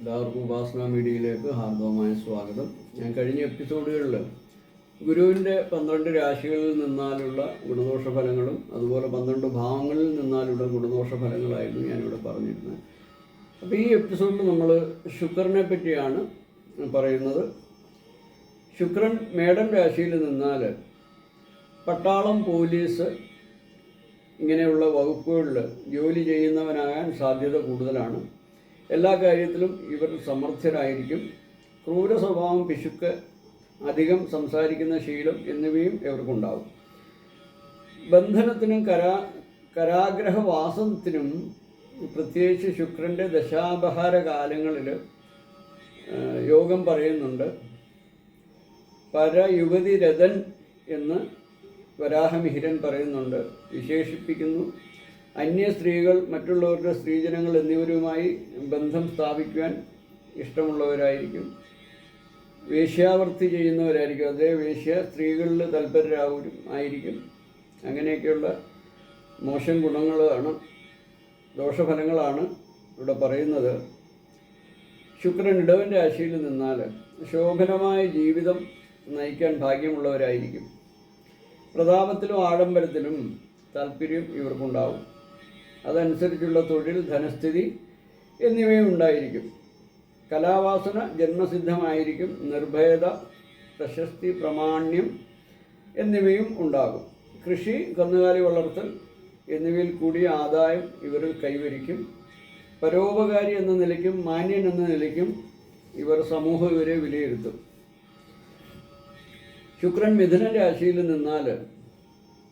എല്ലാവർക്കും ഉപാസന മീഡിയയിലേക്ക് ഹാർദവമായ സ്വാഗതം. ഞാൻ കഴിഞ്ഞ എപ്പിസോഡുകളിൽ ഗുരുവിന്റെ പന്ത്രണ്ട് രാശികളിൽ നിന്നാലുള്ള ഗുണദോഷ ഫലങ്ങളും അതുപോലെ പന്ത്രണ്ട് ഭാവങ്ങളിൽ നിന്നാലുള്ള ഗുണദോഷ ഫലങ്ങളായിരുന്നു ഞാനിവിടെ പറഞ്ഞിരുന്നത്. അപ്പോൾ ഈ എപ്പിസോഡിൽ നമ്മൾ ശുക്രനെ പറ്റിയാണ് പറയുന്നത്. ശുക്രൻ മേടം രാശിയിൽ നിന്നാൽ പട്ടാളം പോലീസ് ഇങ്ങനെയുള്ള വകുപ്പുകളിൽ ജോലി ചെയ്യുന്നവനാകാൻ സാധ്യത കൂടുതലാണ്. എല്ലാ കാര്യത്തിലും ഇവർ സമർത്ഥരായിരിക്കും. ക്രൂര സ്വഭാവം പിശുക്ക് അധികം സംസാരിക്കുന്ന ശീലം എന്നിവയും ഇവർക്കുണ്ടാവും ബന്ധനത്തിനും കരാ കരാഗ്രഹവാസത്തിനും പ്രത്യേകിച്ച് ശുക്രന്റെ ദശാപഹാര കാലങ്ങളിൽ യോഗം പറയുന്നുണ്ട് പര രഥൻ എന്ന് വരാഹമിഹിരൻ പറയുന്നുണ്ട്. വിശേഷിപ്പിക്കുന്നു അന്യ സ്ത്രീകൾ മറ്റുള്ളവരുടെ സ്ത്രീജനങ്ങൾ എന്നിവരുമായി ബന്ധം സ്ഥാപിക്കുവാൻ ഇഷ്ടമുള്ളവരായിരിക്കും. വേശ്യാവർത്തി ചെയ്യുന്നവരായിരിക്കും. അതേ വേശ്യ സ്ത്രീകളിൽ തൽപരരാകും ആയിരിക്കും. അങ്ങനെയൊക്കെയുള്ള മോശം ഗുണങ്ങളാണ് ദോഷഫലങ്ങളാണ് ഇവിടെ പറയുന്നത്. ശുക്രൻ ഇടവൻ രാശിയിൽ നിന്നാൽ ശോഭനമായ ജീവിതം നയിക്കാൻ ഭാഗ്യമുള്ളവരായിരിക്കും. പ്രതാപത്തിലും ആഡംബരത്തിലും താല്പര്യം ഇവർക്കുണ്ടാവും. അതനുസരിച്ചുള്ള തൊഴിൽ ധനസ്ഥിതി എന്നിവയും ഉണ്ടായിരിക്കും കലാവാസന ജന്മസിദ്ധമായിരിക്കും. നിർഭയത പ്രശസ്തി പ്രമാണ്യം എന്നിവയും ഉണ്ടാകും. കൃഷി കന്നുകാലി വളർത്തൽ എന്നിവയിൽ കൂടിയ ആദായം ഇവരിൽ കൈവരിക്കും. പരോപകാരി എന്ന നിലയ്ക്കും മാന്യൻ എന്ന നിലയ്ക്കും ഇവർ സമൂഹം ഇവരെ വിലയിരുത്തും. ശുക്രൻ മിഥുന രാശിയിൽ നിന്നാൽ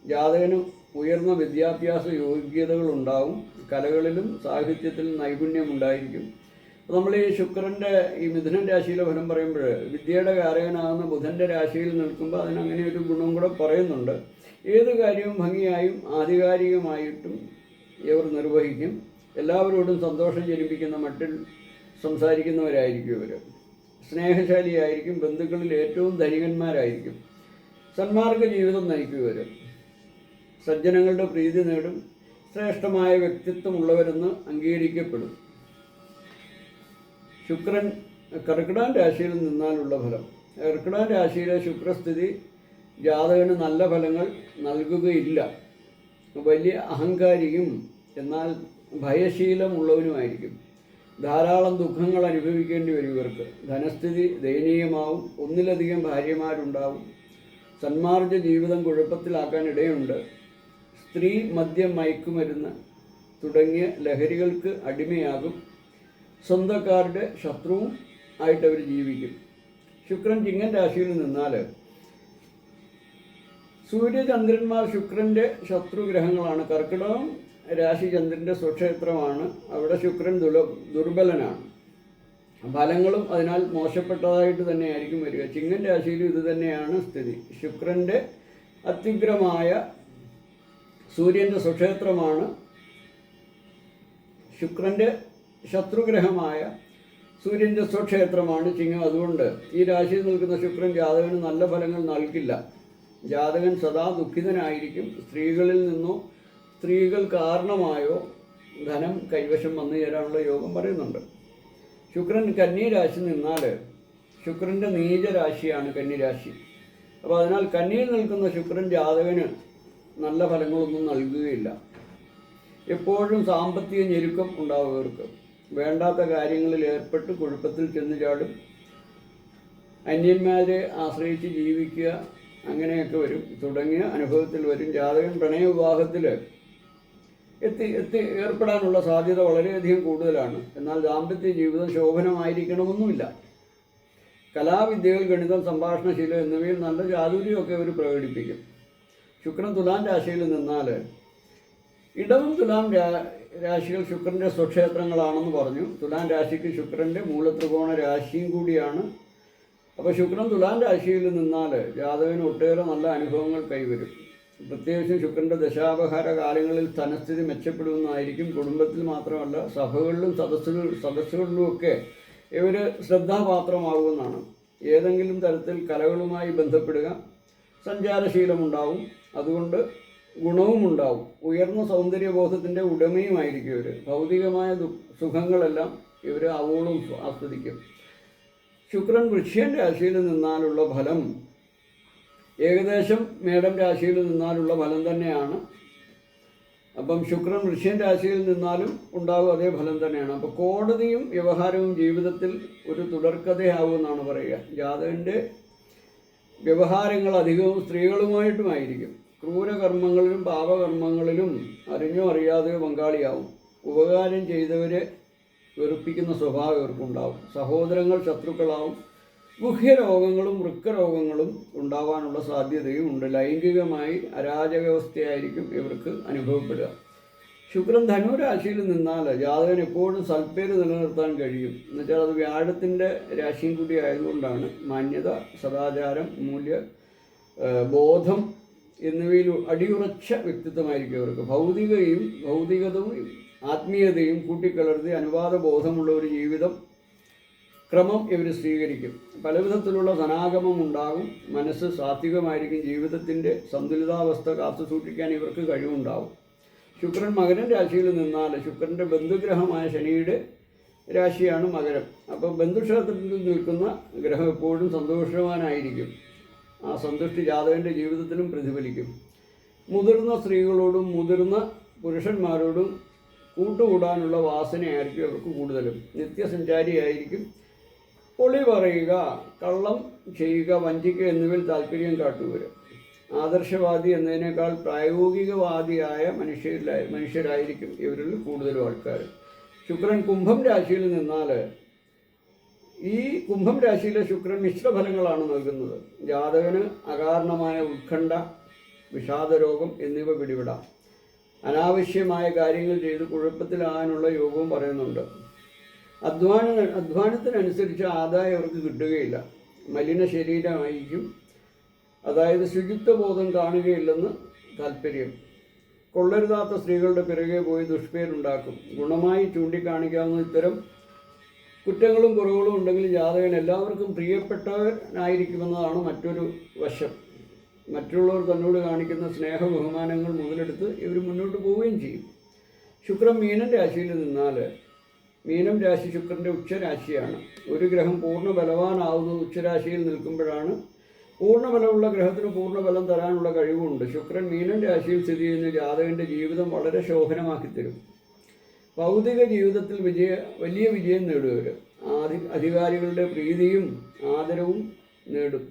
ജാതകന് ഉയർന്ന വിദ്യാഭ്യാസ യോഗ്യതകളുണ്ടാവും. കലകളിലും സാഹിത്യത്തിലും നൈപുണ്യം ഉണ്ടായിരിക്കും നമ്മൾ ഈ ശുക്രന്റെ ഈ മിഥുനൻ രാശിയിലെ ഫലം പറയുമ്പോൾ വിദ്യയുടെ കാരകനാകുന്ന ബുധന്റെ രാശിയിൽ നിൽക്കുമ്പോൾ അതിനങ്ങനെ ഒരു ഗുണം കൂടെ പറയുന്നുണ്ട്. ഏത് കാര്യവും ഭംഗിയായും ആധികാരികമായിട്ടും ഇവർ നിർവഹിക്കും. എല്ലാവരോടും സന്തോഷം ജനിപ്പിക്കുന്ന മട്ടിൽ സംസാരിക്കുന്നവരായിരിക്കും ഇവർ സ്നേഹശാലിയായിരിക്കും ബന്ധുക്കളിൽ ഏറ്റവും ധനികന്മാരായിരിക്കും. സന്മാർഗ ജീവിതം നയിക്കും സജ്ജനങ്ങളുടെ പ്രീതി നേടും. ശ്രേഷ്ഠമായ വ്യക്തിത്വമുള്ളവരെന്ന് അംഗീകരിക്കപ്പെടും. ശുക്രൻ കർക്കിടാൻ രാശിയിൽ നിന്നാലുള്ള ഫലം. കർക്കിടാൻ രാശിയിലെ ശുക്രസ്ഥിതി ജാതകന് നല്ല ഫലങ്ങൾ നൽകുകയില്ല. വലിയ അഹങ്കാരിയും എന്നാൽ ഭയശീലമുള്ളവനുമായിരിക്കും. ധാരാളം ദുഃഖങ്ങൾ അനുഭവിക്കേണ്ടി വരും ഇവർക്ക്. ധനസ്ഥിതി ദയനീയമാവും. ഒന്നിലധികം ഭാര്യമാരുണ്ടാവും. സന്മാർഗ ജീവിതം കുഴപ്പത്തിലാക്കാൻ ഇടയുണ്ട് സ്ത്രീ മദ്യം മയക്കുമരുന്ന് തുടങ്ങിയ ലഹരികൾക്ക് അടിമയാകും. സ്വന്തക്കാരുടെ ശത്രുവും ആയിട്ട് അവർ ജീവിക്കും. ശുക്രൻ ചിങ്ങൻ രാശിയിൽ നിന്നാൽ സൂര്യചന്ദ്രന്മാർ ശുക്രന്റെ ശത്രുഗ്രഹങ്ങളാണ്. കർക്കിടകം രാശി ചന്ദ്രന്റെ സ്വക്ഷേത്രമാണ്. അവിടെ ശുക്രൻ ദുല ദുർബലനാണ്. ഫലങ്ങളും അതിനാൽ മോശപ്പെട്ടതായിട്ട് തന്നെയായിരിക്കും വരിക. ചിങ്ങൻ രാശിയിലും ഇത് തന്നെയാണ് സ്ഥിതി. ശുക്രന്റെ അത്യുഗ്രമായ സൂര്യന്റെ സ്വക്ഷേത്രമാണ്. ശുക്രന്റെ ശത്രുഗ്രഹമായ സൂര്യന്റെ സ്വക്ഷേത്രമാണ് ചിങ്ങം അതുകൊണ്ട് ഈ രാശിയിൽ നിൽക്കുന്ന ശുക്രൻ ജാതകന് നല്ല ഫലങ്ങൾ നൽകില്ല. ജാതകൻ സദാ ദുഃഖിതനായിരിക്കും. സ്ത്രീകളിൽ നിന്നോ സ്ത്രീകൾ കാരണമായോ ധനം കൈവശം വന്നു ചേരാനുള്ള യോഗം പറയുന്നുണ്ട്. ശുക്രൻ കന്നി രാശി നിന്നാൽ ശുക്രന്റെ നീചരാശിയാണ് കന്നിരാശി അപ്പോൾ അതിനാൽ കന്നിയിൽ നിൽക്കുന്ന ശുക്രൻ ജാതകന് നല്ല ഫലങ്ങളൊന്നും നൽകുകയില്ല. എപ്പോഴും സാമ്പത്തിക ഞെരുക്കം ഉണ്ടാവുകവർക്ക് വേണ്ടാത്ത കാര്യങ്ങളിൽ ഏർപ്പെട്ട് കുഴപ്പത്തിൽ ചെന്ന് ചാടും. അന്യന്മാരെ ആശ്രയിച്ച് ജീവിക്കുക അങ്ങനെയൊക്കെ വരും. തുടങ്ങിയ അനുഭവത്തിൽ വരും. ജാതകൻ പ്രണയ വിവാഹത്തിൽ എത്തി എത്തി ഏർപ്പെടാനുള്ള സാധ്യത വളരെയധികം കൂടുതലാണ്. എന്നാൽ ദാമ്പത്യ ജീവിതം ശോഭനമായിരിക്കണമെന്നുമില്ല. കലാവിദ്യകൾ ഗണിതം സംഭാഷണശീലം എന്നിവയിൽ നല്ല ചാതുര്യമൊക്കെ അവർ പ്രകടിപ്പിക്കും. ശുക്രൻ തുലാം രാശിയിൽ നിന്നാൽ ഇടവും തുലാം രാശികൾ ശുക്രന്റെ സ്വക്ഷേത്രങ്ങളാണെന്ന് പറഞ്ഞു. തുലാം രാശിക്ക് ശുക്രന്റെ മൂലത്രികോണ രാശിയും കൂടിയാണ്. അപ്പോൾ ശുക്രൻ തുലാം രാശിയിൽ നിന്നാൽ ജാതകന് ഒട്ടേറെ നല്ല അനുഭവങ്ങൾ കൈവരും. പ്രത്യേകിച്ചും ശുക്രന്റെ ദശാപഹാര കാലങ്ങളിൽ ധനസ്ഥിതി മെച്ചപ്പെടുമെന്നായിരിക്കും. കുടുംബത്തിൽ മാത്രമല്ല സഭകളിലും സദസ്സുകൾ സദസ്സുകളിലുമൊക്കെ ഇവർ ശ്രദ്ധാപാത്രമാകുമെന്നാണ് ഏതെങ്കിലും തരത്തിൽ കലകളുമായി ബന്ധപ്പെടുക സഞ്ചാരശീലമുണ്ടാവും. അതുകൊണ്ട് ഗുണവും ഉണ്ടാവും ഉയർന്ന സൗന്ദര്യബോധത്തിന്റെ ഉടമയുമായിരിക്കും ഇവർ ഭൗതികമായ സുഖങ്ങളെല്ലാം ഇവർ അവോളും ആസ്വദിക്കും. ശുക്രൻ വൃക്ഷ്യൻ രാശിയിൽ നിന്നാലുള്ള ഫലം ഏകദേശം മേടം രാശിയിൽ നിന്നാലുള്ള ഫലം തന്നെയാണ്. അപ്പം ശുക്രൻ വൃക്ഷ്യൻ രാശിയിൽ നിന്നാലും ഉണ്ടാകും അതേ ഫലം തന്നെയാണ്. അപ്പോൾ കോടതിയും വ്യവഹാരവും ജീവിതത്തിൽ ഒരു തുടർക്കഥയാവുമെന്നാണ് പറയുക. ജാതകന്റെ വ്യവഹാരങ്ങൾ അധികവും സ്ത്രീകളുമായിട്ടുമായിരിക്കും. ക്രൂരകർമ്മങ്ങളിലും പാപകർമ്മങ്ങളിലും അറിഞ്ഞോ അറിയാതെയോ പങ്കാളിയാവും. ഉപകാരം ചെയ്തവരെ വെറുപ്പിക്കുന്ന സ്വഭാവം ഇവർക്കുണ്ടാവും. സഹോദരങ്ങൾ ശത്രുക്കളാവും. ഗുഹ്യരോഗങ്ങളും വൃക്കരോഗങ്ങളും ഉണ്ടാവാനുള്ള സാധ്യതയും ഉണ്ട് ലൈംഗികമായി അരാജകാവസ്ഥയായിരിക്കും ഇവർക്ക് അനുഭവപ്പെടുക. ശുക്രൻ ധനുരാശിയിൽ നിന്നാൽ ജാതകൻ എപ്പോഴും സൽപ്പേര് നിലനിർത്താൻ കഴിയും. എന്നുവെച്ചാൽ അത് വ്യാഴത്തിന്റെ രാശിയും കൂടി ആയതുകൊണ്ടാണ് മാന്യത സദാചാരം മൂല്യ ബോധം എന്നിവയിൽ അടിയുറച്ച വ്യക്തിത്വമായിരിക്കും അവർക്ക് ഭൗതികയും ഭൗതികതയും ആത്മീയതയും കൂട്ടിക്കലർത്തി അനുവാദ ബോധമുള്ള ഒരു ജീവിതം ക്രമം ഇവർ സ്വീകരിക്കും. പലവിധത്തിലുള്ള ധനാഗമം ഉണ്ടാകും. മനസ്സ് സാത്വികമായിരിക്കും. ജീവിതത്തിന്റെ സന്തുലിതാവസ്ഥ കാത്തു സൂക്ഷിക്കാൻ ഇവർക്ക് കഴിവുണ്ടാവും. ശുക്രൻ മകരൻ രാശിയിൽ നിന്നാൽ ശുക്രന്റെ ബന്ധുഗ്രഹമായ ശനിയുടെ രാശിയാണ് മകരം. അപ്പോൾ ബന്ധുക്ഷേത്രത്തിൽ നിൽക്കുന്ന ഗ്രഹം എപ്പോഴും സന്തോഷവാനായിരിക്കും. ആ സന്തുഷ്ടി ജാതകന്റെ ജീവിതത്തിലും പ്രതിഫലിക്കും. മുതിർന്ന സ്ത്രീകളോടും മുതിർന്ന പുരുഷന്മാരോടും കൂട്ടുകൂടാനുള്ള വാസനയായിരിക്കും അവർക്ക് കൂടുതലും. നിത്യസഞ്ചാരിയായിരിക്കും. പൊളി പറയുക കള്ളം ചെയ്യുക വഞ്ചിക്കുക എന്നിവയിൽ താല്പര്യം കാട്ടുവരും ആദർശവാദി എന്നതിനേക്കാൾ പ്രായോഗികവാദിയായ മനുഷ്യരിലായി മനുഷ്യരായിരിക്കും ഇവരിൽ കൂടുതലും ആൾക്കാർ. ശുക്രൻ കുംഭം രാശിയിൽ നിന്നാൽ ഈ കുംഭം രാശിയിലെ ശുക്രൻ മിശ്രഫലങ്ങളാണ് നൽകുന്നത്. ജാതകന് അകാരണമായ ഉത്കണ്ഠ വിഷാദരോഗം എന്നിവ പിടിവിടാം അനാവശ്യമായ കാര്യങ്ങൾ ചെയ്ത് കുഴപ്പത്തിലാകാനുള്ള യോഗവും പറയുന്നുണ്ട്. അധ്വാന അധ്വാനത്തിനനുസരിച്ച് ആദായം അവർക്ക് കിട്ടുകയില്ല. മലിന ശരീരമായിരിക്കും. അതായത് ശുചിത്വബോധം കാണുകയില്ലെന്ന് താല്പര്യം. കൊള്ളരുതാത്ത സ്ത്രീകളുടെ പിറകെ പോയി ദുഷ്പേരുണ്ടാക്കും. ഗുണമായി ചൂണ്ടിക്കാണിക്കാവുന്ന ഇത്തരം കുറ്റങ്ങളും കുറവുകളും ഉണ്ടെങ്കിൽ ജാതകൻ എല്ലാവർക്കും പ്രിയപ്പെട്ടവനായിരിക്കുമെന്നതാണ് മറ്റൊരു വശം. മറ്റുള്ളവർ തന്നോട് കാണിക്കുന്ന സ്നേഹ ബഹുമാനങ്ങൾ മുതലെടുത്ത് ഇവർ മുന്നോട്ട് പോവുകയും ചെയ്യും. ശുക്രൻ മീനൻ രാശിയിൽ നിന്നാൽ മീനം രാശി ശുക്രന്റെ ഉച്ചരാശിയാണ്. ഒരു ഗ്രഹം പൂർണ ബലവാനാവുന്നത് ഉച്ചരാശിയിൽ നിൽക്കുമ്പോഴാണ് പൂർണബലമുള്ള ഗ്രഹത്തിന് പൂർണബലം തരാനുള്ള കഴിവുണ്ട്. ശുക്രൻ മീനൻ രാശിയിൽ സ്ഥിതി ചെയ്യുന്ന ജാതകന്റെ ജീവിതം വളരെ ശോഭനമാക്കി തരും ഭൗതിക ജീവിതത്തിൽ വിജയ വലിയ വിജയം നേടുക ആദി അധികാരികളുടെ പ്രീതിയും ആദരവും നേടും.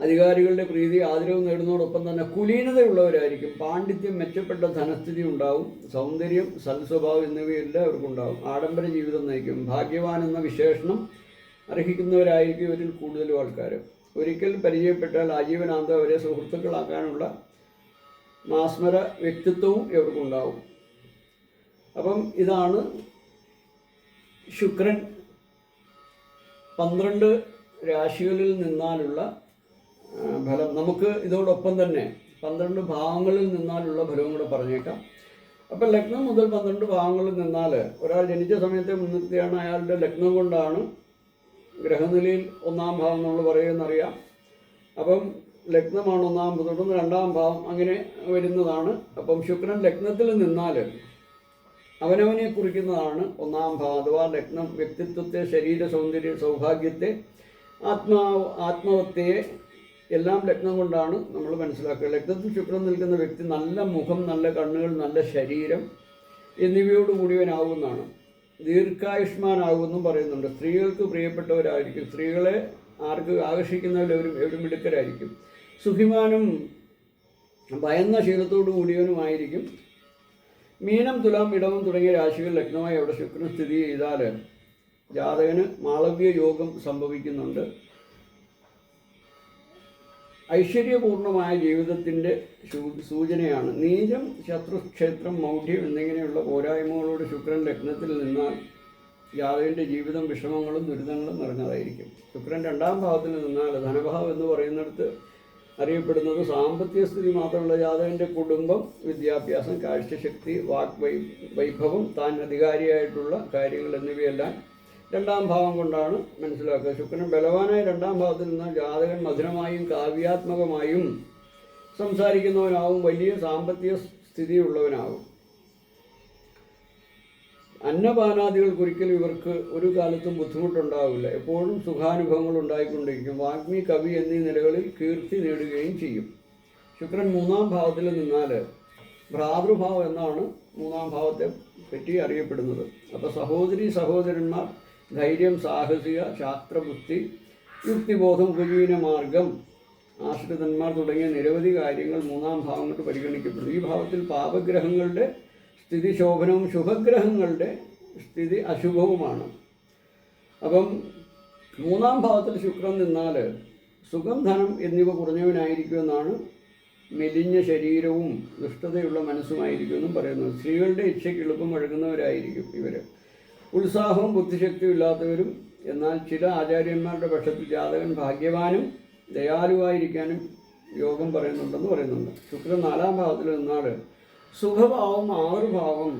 അധികാരികളുടെ പ്രീതി ആദരവും നേടുന്നതോടൊപ്പം തന്നെ കുലീനതയുള്ളവരായിരിക്കും. പാണ്ഡിത്യം മെച്ചപ്പെട്ട ധനസ്ഥിതി ഉണ്ടാവും. സൗന്ദര്യം സൽസ്വഭാവം എന്നിവയെല്ലാം അവർക്കുണ്ടാവും ആഡംബര ജീവിതം നയിക്കും. ഭാഗ്യവാൻ എന്ന വിശേഷണം അർഹിക്കുന്നവരായിരിക്കും ഇവരിൽ കൂടുതലും ആൾക്കാർ ഒരിക്കൽ പരിചയപ്പെട്ടാൽ ആജീവനാന്തം അവരെ സുഹൃത്തുക്കളാക്കാനുള്ള മാസ്മര വ്യക്തിത്വവും ഇവർക്കുണ്ടാവും. അപ്പം ഇതാണ് ശുക്രൻ പന്ത്രണ്ട് രാശികളിൽ നിന്നാലുള്ള ഫലം. നമുക്ക് ഇതോടൊപ്പം തന്നെ പന്ത്രണ്ട് ഭാഗങ്ങളിൽ നിന്നാലുള്ള ഫലവും കൂടെ പറഞ്ഞേക്കാം. അപ്പം ലഗ്നം മുതൽ പന്ത്രണ്ട് ഭാഗങ്ങളിൽ നിന്നാൽ ഒരാൾ ജനിച്ച സമയത്തെ മുൻനിർത്തിയാണ് അയാളുടെ ലഗ്നം കൊണ്ടാണ് ഗ്രഹനിലയിൽ ഒന്നാം ഭാവം നമ്മൾ പറയുമെന്നറിയാം അപ്പം ലഗ്നമാണ് ഒന്നാം തുടർന്ന് രണ്ടാം ഭാവം അങ്ങനെ വരുന്നതാണ്. അപ്പം ശുക്രൻ ലഗ്നത്തിൽ നിന്നാൽ അവനവനെ കുറിക്കുന്നതാണ് ഒന്നാം ഭാവം അഥവാ ലഗ്നം വ്യക്തിത്വത്തെ ശരീര സൗന്ദര്യ സൗഭാഗ്യത്തെ ആത്മാവ് ആത്മവത്തെയെ എല്ലാം ലഗ്നം കൊണ്ടാണ് നമ്മൾ മനസ്സിലാക്കുക. ലഗ്നത്തിൽ ശുക്രൻ നിൽക്കുന്ന വ്യക്തി നല്ല മുഖം നല്ല കണ്ണുകൾ നല്ല ശരീരം എന്നിവയോട് കൂടിയവനാവുന്നതാണ് ദീർഘായുഷ്മാനാകുമെന്നും പറയുന്നുണ്ട്. സ്ത്രീകൾക്ക് പ്രിയപ്പെട്ടവരായിരിക്കും. സ്ത്രീകളെ ആർക്ക് ആകർഷിക്കുന്നവരും എവരും മിടുക്കരായിരിക്കും. സുഖിമാനും ഭയന്ന ശീലത്തോടു കൂടിയവനുമായിരിക്കും മീനം തുലാം ഇടവം തുടങ്ങിയ രാശികൾ ലഗ്നമായി അവിടെ ശുക്രൻ സ്ഥിതി ചെയ്താൽ ജാതകന് മാളവ്യ യോഗം സംഭവിക്കുന്നുണ്ട്. ഐശ്വര്യപൂർണമായ ജീവിതത്തിന്റെ സൂചനയാണ്. നീചം ശത്രുക്ഷേത്രം മൗഢ്യം എന്നിങ്ങനെയുള്ള പോരായ്മകളോട് ശുക്രൻ ലഗ്നത്തിൽ നിന്നാൽ ജാതകന്റെ ജീവിതം വിഷമങ്ങളും ദുരിതങ്ങളും നിറഞ്ഞതായിരിക്കും. ശുക്രൻ രണ്ടാം ഭാവത്തിൽ നിന്നാൽ ധനഭാവം എന്ന് പറയുന്നിടത്ത് അറിയപ്പെടുന്നത് സാമ്പത്തിക സ്ഥിതി മാത്രമല്ല ജാതകന്റെ കുടുംബം വിദ്യാഭ്യാസം കാഴ്ചശക്തി വാക് വൈ വൈഭവം താൻ അധികാരിയായിട്ടുള്ള കാര്യങ്ങൾ എന്നിവയെല്ലാം രണ്ടാം ഭാവം കൊണ്ടാണ് മനസ്സിലാക്കുക. ശുക്രൻ ബലവാനായ രണ്ടാം ഭാവത്തിൽ നിന്ന് ജാതകൻ മധുരമായും കാവ്യാത്മകമായും സംസാരിക്കുന്നവനാവും വലിയ സാമ്പത്തിക സ്ഥിതിയുള്ളവനാവും. അന്നപാനാദികൾക്ക് ഒരിക്കലും ഇവർക്ക് ഒരു കാലത്തും ബുദ്ധിമുട്ടുണ്ടാവില്ല. എപ്പോഴും സുഖാനുഭവങ്ങൾ ഉണ്ടായിക്കൊണ്ടിരിക്കും. വാഗ്മി കവി എന്നീ നിലകളിൽ കീർത്തി നേടുകയും ചെയ്യും. ശുക്രൻ മൂന്നാം ഭാവത്തിൽ നിന്നാൽ ഭ്രാതൃഭാവം എന്നാണ് മൂന്നാം ഭാവത്തെ പറ്റി അറിയപ്പെടുന്നത്. അപ്പോൾ സഹോദരി സഹോദരന്മാർ ധൈര്യം സാഹസിക ശാസ്ത്രബുദ്ധി യുക്തിബോധം ഉപജീവന മാർഗം ആശ്രിതന്മാർ തുടങ്ങിയ നിരവധി കാര്യങ്ങൾ മൂന്നാം ഭാവം കൊണ്ട് പരിഗണിക്കപ്പെടുന്നു. ഈ ഭാവത്തിൽ പാപഗ്രഹങ്ങളുടെ സ്ഥിതി ശോഭനവും ശുഭഗ്രഹങ്ങളുടെ സ്ഥിതി അശുഭവുമാണ്. അപ്പം മൂന്നാം ഭാവത്തിൽ ശുക്രൻ നിന്നാൽ സുഖം ധനം എന്നിവ കുറഞ്ഞവനായിരിക്കുമെന്നാണ് മെലിഞ്ഞ ശരീരവും ദുഷ്ടതയുള്ള മനസ്സുമായിരിക്കുമെന്നും പറയുന്നു സ്ത്രീകളുടെ ഇച്ഛയ്ക്ക് എളുപ്പം വഴങ്ങുന്നവരായിരിക്കും ഇവർ ഉത്സാഹവും ബുദ്ധിശക്തിയും ഇല്ലാത്തവരും എന്നാൽ ചില ആചാര്യന്മാരുടെ പക്ഷത്തിൽ ജാതകൻ ഭാഗ്യവാനും ദയാലുവായിരിക്കാനും യോഗം പറയുന്നുണ്ടെന്ന് പറയുന്നുണ്ട്. ശുക്രൻ നാലാം ഭാവത്തിൽ നിന്നാണ് സുഖഭാവം ആറുഭാവം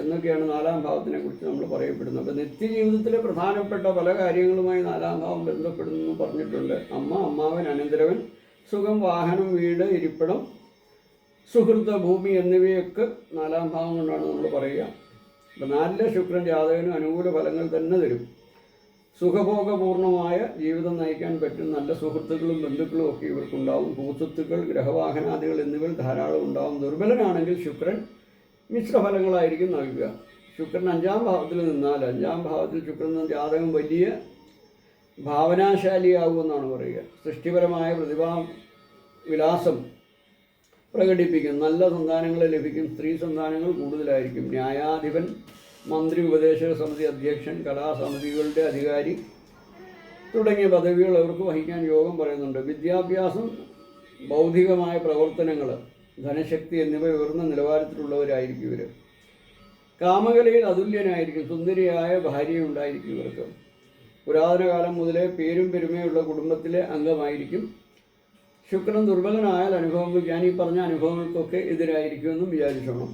എന്നൊക്കെയാണ് നാലാം ഭാവത്തിനെ കുറിച്ച് നമ്മൾ പറയപ്പെടുന്നത്. അപ്പോൾ നിത്യജീവിതത്തിലെ പ്രധാനപ്പെട്ട പല കാര്യങ്ങളുമായി നാലാം ഭാവം ബന്ധപ്പെടുന്നു എന്ന് പറഞ്ഞിട്ടുണ്ട്. അമ്മ അമ്മാവൻ അനന്തരവൻ സുഖം വാഹനം വീട് ഇരിപ്പിടം സുഹൃത്ത് ഭൂമി എന്നിവയൊക്കെ നാലാം ഭാവം കൊണ്ടാണ് നമ്മൾ പറയുക. അപ്പം നാലിലെ ശുക്രൻ ജാതകനും അനുകൂല ഫലങ്ങൾ തന്നെ തരും. സുഖഭോഗപൂർണമായ ജീവിതം നയിക്കാൻ പറ്റും നല്ല സുഹൃത്തുക്കളും ബന്ധുക്കളും ഒക്കെ ഇവർക്കുണ്ടാവും. ഭൂസ്വത്തുക്കൾ ഗ്രഹവാഹനാദികൾ എന്നിവ ധാരാളം ഉണ്ടാവും. ദുർബലനാണെങ്കിൽ ശുക്രൻ മിശ്രഫലങ്ങളായിരിക്കും നൽകുക. ശുക്രൻ അഞ്ചാം ഭാവത്തിൽ നിന്നാൽ അഞ്ചാം ഭാവത്തിൽ ശുക്രൻ ജാതകം വലിയ ഭാവനാശാലിയാകുമെന്നാണ് പറയുക. സൃഷ്ടിപരമായ പ്രതിഭാ വിലാസം പ്രകടിപ്പിക്കും. നല്ല സന്താനങ്ങൾ ലഭിക്കും. സ്ത്രീ സന്താനങ്ങൾ കൂടുതലായിരിക്കും. ന്യായാധിപൻ മന്ത്രി ഉപദേശക സമിതി അധ്യക്ഷൻ കലാസമിതികളുടെ അധികാരി തുടങ്ങിയ പദവികൾ അവർക്ക് വഹിക്കാൻ യോഗം പറയുന്നുണ്ട്. വിദ്യാഭ്യാസം ബൗദ്ധികമായ പ്രവർത്തനങ്ങൾ ധനശക്തി എന്നിവ ഉയർന്ന നിലവാരത്തിലുള്ളവരായിരിക്കും ഇവർ കാമകലയിൽ അതുല്യനായിരിക്കും സുന്ദരിയായ ഭാര്യയുണ്ടായിരിക്കും ഇവർക്ക്. പുരാതന കാലം മുതലേ പേരും പെരുമയുള്ള കുടുംബത്തിലെ അംഗമായിരിക്കും. ശുക്രൻ ദുർബലനായാൽ അനുഭവങ്ങൾ ഞാൻ ഈ പറഞ്ഞ അനുഭവങ്ങൾക്കൊക്കെ എതിരായിരിക്കുമെന്നും വിചാരിച്ചോണം.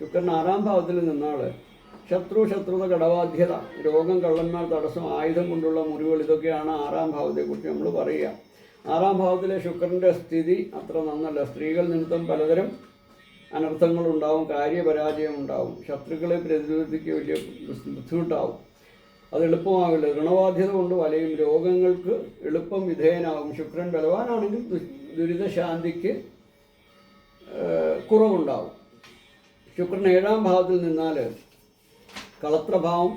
ശുക്രൻ ആറാം ഭാവത്തിൽ നിന്നാൾ ശത്രു ശത്രുത കടബാധ്യത രോഗം കള്ളന്മാർ തടസ്സം ആയുധം കൊണ്ടുള്ള മുറിവുകൾ ഇതൊക്കെയാണ് ആറാം ഭാവത്തെക്കുറിച്ച് നമ്മൾ പറയുക. ആറാം ഭാവത്തിലെ ശുക്രന്റെ സ്ഥിതി അത്ര നന്നല്ല. സ്ത്രീകൾ നിമിത്തം പലതരം അനർത്ഥങ്ങളുണ്ടാവും കാര്യപരാജയം ഉണ്ടാവും. ശത്രുക്കളെ പ്രതിരോധിക്കുക വലിയ ബുദ്ധിമുട്ടാവും. അത് എളുപ്പമാവില്ല. ഋണബാധ്യത കൊണ്ട് വലയും രോഗങ്ങൾക്ക് എളുപ്പം വിധേയനാകും. ശുക്രൻ ബലവാനാണെങ്കിൽ ദുരിതശാന്തിക്ക് കുറവുണ്ടാവും. ശുക്രൻ ഏഴാം ഭാവത്തിൽ നിന്നാൽ കളത്രഭാവം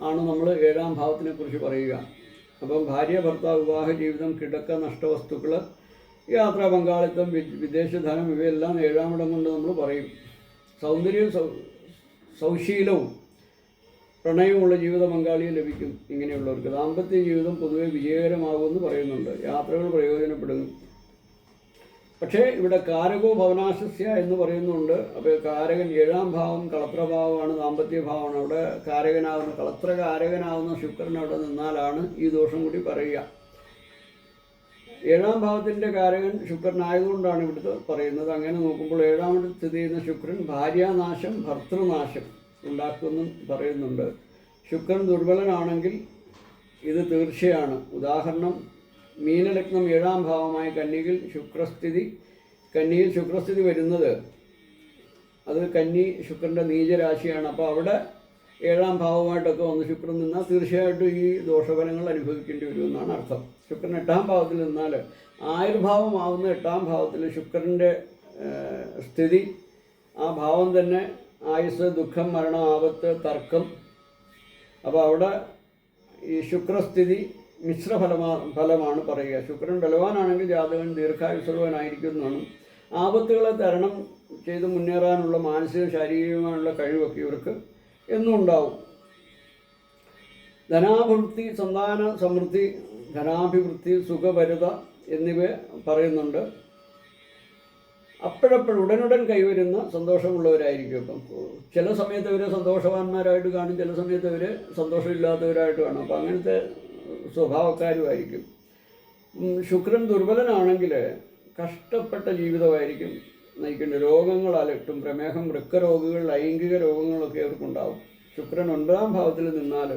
ആണ് നമ്മൾ ഏഴാം ഭാവത്തിനെ കുറിച്ച് പറയുക. അപ്പം ഭാര്യ ഭർത്താവ് വിവാഹ ജീവിതം കിടക്ക നഷ്ടവസ്തുക്കൾ യാത്രാ പങ്കാളിത്തം വിദേശധനം ഇവയെല്ലാം ഏഴാമിടം കൊണ്ട് നമ്മൾ പറയും. സൗന്ദര്യവും സൗശീലവും പ്രണയമുള്ള ജീവിത പങ്കാളിയെ ലഭിക്കും ഇങ്ങനെയുള്ളവർക്ക്. ദാമ്പത്യ ജീവിതം പൊതുവെ വിജയകരമാകുമെന്ന് പറയുന്നുണ്ട്. യാത്രകൾ പ്രയോജനപ്പെടുന്നു. പക്ഷേ ഇവിടെ കാരകോ ഭവനാശസ്യ എന്ന് പറയുന്നുണ്ട്. അപ്പോൾ കാരകൻ ഏഴാം ഭാവം കളത്രഭാവമാണ് ദാമ്പത്യ ഭാവമാണ്. അവിടെ കാരകനാവുന്ന കളത്ര കാരകനാകുന്ന ശുക്രൻ അവിടെ നിന്നാലാണ് ഈ ദോഷം കൂടി പറയുക. ഏഴാം ഭാവത്തിന്റെ കാരകൻ ശുക്രനായതുകൊണ്ടാണ് ഇവിടുത്തെ പറയുന്നത്. അങ്ങനെ നോക്കുമ്പോൾ ഏഴാമത് സ്ഥിതി ചെയ്യുന്ന ശുക്രൻ ഭാര്യാനാശം ഭർത്തൃനാശം ഉണ്ടാക്കുമെന്നും പറയുന്നുണ്ട്. ശുക്രൻ ദുർബലനാണെങ്കിൽ ഇത് തീർച്ചയാണ്. ഉദാഹരണം മീനലഗ്നം ഏഴാം ഭാവമായ കന്നിയിൽ ശുക്രസ്ഥിതി. കന്നിയിൽ ശുക്രസ്ഥിതി വരുന്നത് അത് കന്നി ശുക്രന്റെ നീചരാശിയാണ്. അപ്പോൾ അവിടെ ഏഴാം ഭാവമായിട്ടൊക്കെ വന്ന് ശുക്രൻ നിന്നാൽ തീർച്ചയായിട്ടും ഈ ദോഷഫലങ്ങൾ അനുഭവിക്കേണ്ടി വരുമെന്നാണ് അർത്ഥം. ശുക്രൻ എട്ടാം ഭാവത്തിൽ നിന്നാൽ ആയുർഭാവമാവുന്ന എട്ടാം ഭാവത്തിൽ ശുക്രന്റെ സ്ഥിതി. ആ ഭാവം തന്നെ ആയുസ് ദുഃഖം മരണം ആപത്ത് തർക്കം. അപ്പോൾ അവിടെ ഈ ശുക്രസ്ഥിതി മിശ്രഫലമാ ഫലമാണ് പറയുക. ശുക്രൻ ബലവാനാണെങ്കിൽ ജാതകൻ ദീർഘായുസുള്ളവനായിരിക്കും എന്നാണ് ആപത്തുകളെ തരണം ചെയ്ത് മുന്നേറാനുള്ള മാനസിക ശാരീരികമായുള്ള കഴിവൊക്കെ ഇവർക്ക് എന്നും ഉണ്ടാവും ധനാഭിവൃദ്ധി സന്താന സമൃദ്ധി ധനാഭിവൃദ്ധി സുഖഭരിത എന്നിവ പറയുന്നുണ്ട്. അപ്പോഴപ്പോഴും ഉടനുടൻ കൈവരുന്ന സന്തോഷമുള്ളവരായിരിക്കും. ഇപ്പം ചില സമയത്ത് ഇവർ സന്തോഷവാന്മാരായിട്ട് കാണും ചില സമയത്ത് ഇവർ സന്തോഷമില്ലാത്തവരായിട്ട് കാണും. അപ്പം അങ്ങനത്തെ സ്വഭാവക്കാരുമായിരിക്കും. ശുക്രൻ ദുർബലനാണെങ്കിൽ കഷ്ടപ്പെട്ട ജീവിതമായിരിക്കും നയിക്കേണ്ടത്. രോഗങ്ങൾ അലട്ടും പ്രമേഹം വൃക്കരോഗങ്ങൾ ലൈംഗിക രോഗങ്ങളൊക്കെ അവർക്കുണ്ടാവും. ശുക്രൻ ഒൻപതാം ഭാവത്തിൽ നിന്നാൽ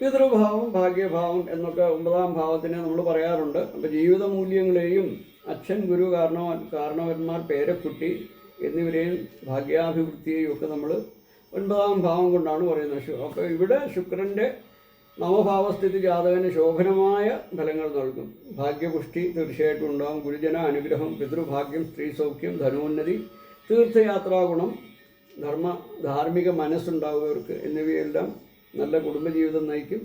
പിതൃഭാവം ഭാഗ്യഭാവം എന്നൊക്കെ ഒമ്പതാം ഭാവത്തിനെ നമ്മൾ പറയാറുണ്ട്. അപ്പോൾ ജീവിത മൂല്യങ്ങളെയും അച്ഛൻ ഗുരു കാരണവ കാരണവന്മാർ പേരക്കുട്ടി എന്നിവരെയും ഭാഗ്യാഭിവൃദ്ധിയെയും ഒക്കെ നമ്മൾ ഒൻപതാം ഭാവം കൊണ്ടാണ് പറയുന്നത്. അപ്പോൾ ഇവിടെ ശുക്രന്റെ നവഭാവസ്ഥിതി ജാതകന് ശോഭനമായ ഫലങ്ങൾ നൽകും. ഭാഗ്യപുഷ്ടി തീർച്ചയായിട്ടും ഉണ്ടാകും ഗുരുജന അനുഗ്രഹം പിതൃഭാഗ്യം സ്ത്രീ സൗഖ്യം ധനോന്നതി തീർത്ഥയാത്രാ ഗുണം ധർമ്മ ധാർമ്മിക മനസ്സുണ്ടാവുകവർക്ക് എന്നിവയെല്ലാം നല്ല കുടുംബജീവിതം നയിക്കും.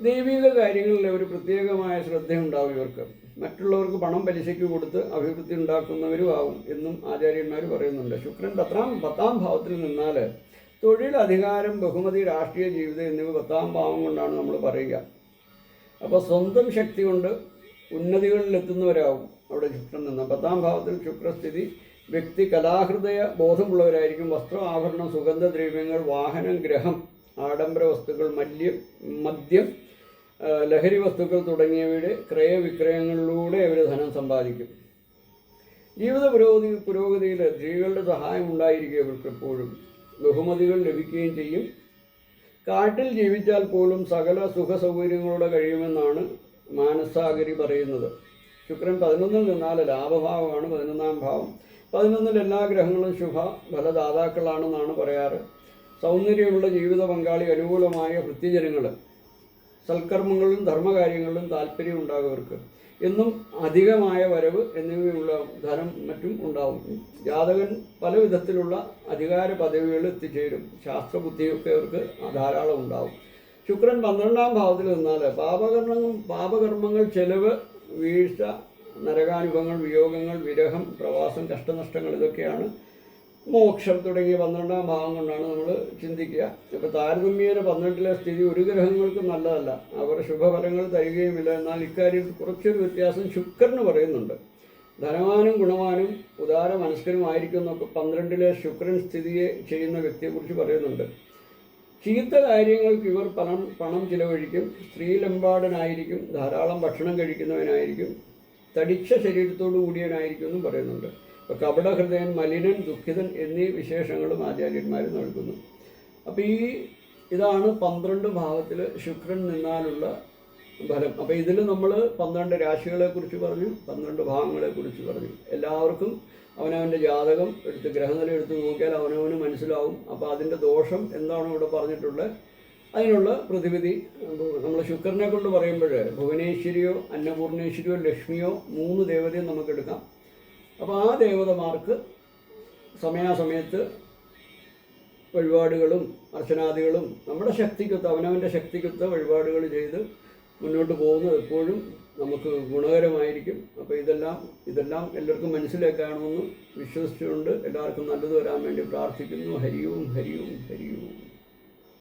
ദൈവിക കാര്യങ്ങളിൽ ഒരു പ്രത്യേകമായ ശ്രദ്ധയുണ്ടാവും ഇവർക്ക്. മറ്റുള്ളവർക്ക് പണം പലിശയ്ക്ക് കൊടുത്ത് അഭിവൃദ്ധി ഉണ്ടാക്കുന്നവരും ആവും എന്നും ആചാര്യന്മാർ പറയുന്നുണ്ട്. ശുക്രൻ പത്താം പത്താം ഭാവത്തിൽ നിന്നാൽ തൊഴിൽ അധികാരം ബഹുമതി രാഷ്ട്രീയ ജീവിതം എന്നിവ പത്താം ഭാവം കൊണ്ടാണ് നമ്മൾ പറയുക. അപ്പോൾ സ്വന്തം ശക്തി കൊണ്ട് ഉന്നതികളിലെത്തുന്നവരാകും അവിടെ ശുക്രൻ നിന്ന്. പത്താം ഭാവത്തിൽ ശുക്രസ്ഥിതി വ്യക്തി കലാഹൃദയ ബോധമുള്ളവരായിരിക്കും. വസ്ത്ര ആഭരണം സുഗന്ധദ്രവ്യങ്ങൾ വാഹനം ഗ്രഹം ആഡംബര വസ്തുക്കൾ മല്യം മദ്യം ലഹരി വസ്തുക്കൾ തുടങ്ങിയവയുടെ ക്രയവിക്രയങ്ങളിലൂടെ അവർ ധനം സമ്പാദിക്കും. ജീവിത പുരോഗതി പുരോഗതിയിൽ സ്ത്രീകളുടെ സഹായം ഉണ്ടായിരിക്കും ഇവർക്ക് എപ്പോഴും. ബഹുമതികൾ ലഭിക്കുകയും ചെയ്യും. കാട്ടിൽ ജീവിച്ചാൽ പോലും സകല സുഖ സൗകര്യങ്ങളോടെ കഴിയുമെന്നാണ് മാനസാഗരി പറയുന്നത്. ശുക്രൻ പതിനൊന്നിൽ നിന്നാൽ ലാഭഭാവമാണ് പതിനൊന്നാം ഭാവം. പതിനൊന്നിൽ എല്ലാ ഗ്രഹങ്ങളും ശുഭ ഫലദാതാക്കളാണെന്നാണ് പറയാറ്. സൗന്ദര്യമുള്ള ജീവിത പങ്കാളി അനുകൂലമായ വൃത്തിജനങ്ങൾ സൽക്കർമ്മങ്ങളിലും ധർമ്മകാര്യങ്ങളിലും താല്പര്യം ഉണ്ടാകുന്നവർക്ക് എന്നും അധികമായ വരവ് എന്നിവയുള്ള ധനം മറ്റും ഉണ്ടാവും. ജാതകൻ പല വിധത്തിലുള്ള അധികാര പദവികൾ എത്തിച്ചേരും. ശാസ്ത്രബുദ്ധിയൊക്കെ അവർക്ക് ധാരാളം ഉണ്ടാവും. ശുക്രൻ പന്ത്രണ്ടാം ഭാവത്തിൽ നിന്നാൽ പാപകർമ്മങ്ങൾ പാപകർമ്മങ്ങൾ ചെലവ് വീഴ്ച നരകാനുഭവങ്ങൾ വിയോഗങ്ങൾ വിരഹം പ്രവാസം കഷ്ടനഷ്ടങ്ങൾ ഇതൊക്കെയാണ് മോക്ഷം തുടങ്ങിയ പന്ത്രണ്ടാം ഭാഗം കൊണ്ടാണ് നമ്മൾ ചിന്തിക്കുക. ഇപ്പോൾ താരതമ്യേന പന്ത്രണ്ടിലെ സ്ഥിതി ഒരു ഗ്രഹങ്ങൾക്കും നല്ലതല്ല. അവർ ശുഭഫലങ്ങൾ തരികയുമില്ല. എന്നാൽ ഇക്കാര്യത്തിൽ കുറച്ചൊരു വ്യത്യാസം ശുക്രന് പറയുന്നുണ്ട്. ധനവാനും ഗുണവാനും ഉദാര മനസ്കനുമായിരിക്കും എന്നൊക്കെ പന്ത്രണ്ടിലെ ശുക്രൻ സ്ഥിതിയെ ചെയ്യുന്ന വ്യക്തിയെക്കുറിച്ച് പറയുന്നുണ്ട്. ചീത്ത കാര്യങ്ങൾക്ക് ഇവർ പണം പണം ചിലവഴിക്കും. സ്ത്രീലമ്പാടനായിരിക്കും. ധാരാളം ഭക്ഷണം കഴിക്കുന്നവനായിരിക്കും. തടിച്ച ശരീരത്തോടു കൂടിയവനായിരിക്കും എന്നും പറയുന്നുണ്ട്. കപടഹൃദയൻ മലിനൻ ദുഃഖിതൻ എന്നീ വിശേഷങ്ങളും ആചാര്യന്മാർ നൽകുന്നു. അപ്പോൾ ഈ ഇതാണ് പന്ത്രണ്ട് ഭാവത്തിൽ ശുക്രൻ നിന്നാലുള്ള ഫലം. അപ്പോൾ ഇതിൽ നമ്മൾ പന്ത്രണ്ട് രാശികളെക്കുറിച്ച് പറഞ്ഞു പന്ത്രണ്ട് ഭാവങ്ങളെക്കുറിച്ച് പറഞ്ഞു. എല്ലാവർക്കും അവനവന്റെ ജാതകം എടുത്ത് ഗ്രഹനില എടുത്ത് നോക്കിയാൽ അവനവന് മനസ്സിലാവും. അപ്പോൾ അതിന്റെ ദോഷം എന്താണോ ഇവിടെ പറഞ്ഞിട്ടുള്ളത് അതിനുള്ള പ്രതിവിധി നമ്മൾ ശുക്രനെ കൊണ്ട് പറയുമ്പോൾ ഭുവനേശ്വരിയോ അന്നപൂർണേശ്വരിയോ ലക്ഷ്മിയോ മൂന്ന് ദേവതയും നമുക്കെടുക്കാം. അപ്പോൾ ആ ദേവതമാർക്ക് സമയാസമയത്ത് വഴിപാടുകളും അർച്ചനാദികളും നമ്മുടെ ശക്തിക്കൊത്ത് അവനവന്റെ ശക്തിക്കൊത്ത് വഴിപാടുകൾ ചെയ്ത് മുന്നോട്ട് പോകുന്നത് എപ്പോഴും നമുക്ക് ഗുണകരമായിരിക്കും. അപ്പോൾ ഇതെല്ലാം ഇതെല്ലാം എല്ലാവർക്കും മനസ്സിലാക്കാണമെന്ന് വിശ്വസിച്ചുകൊണ്ട് എല്ലാവർക്കും നല്ലത് വരാൻ വേണ്ടി പ്രാർത്ഥിക്കുന്നു. ഹരിയും ഹരിയും ഹരിയും.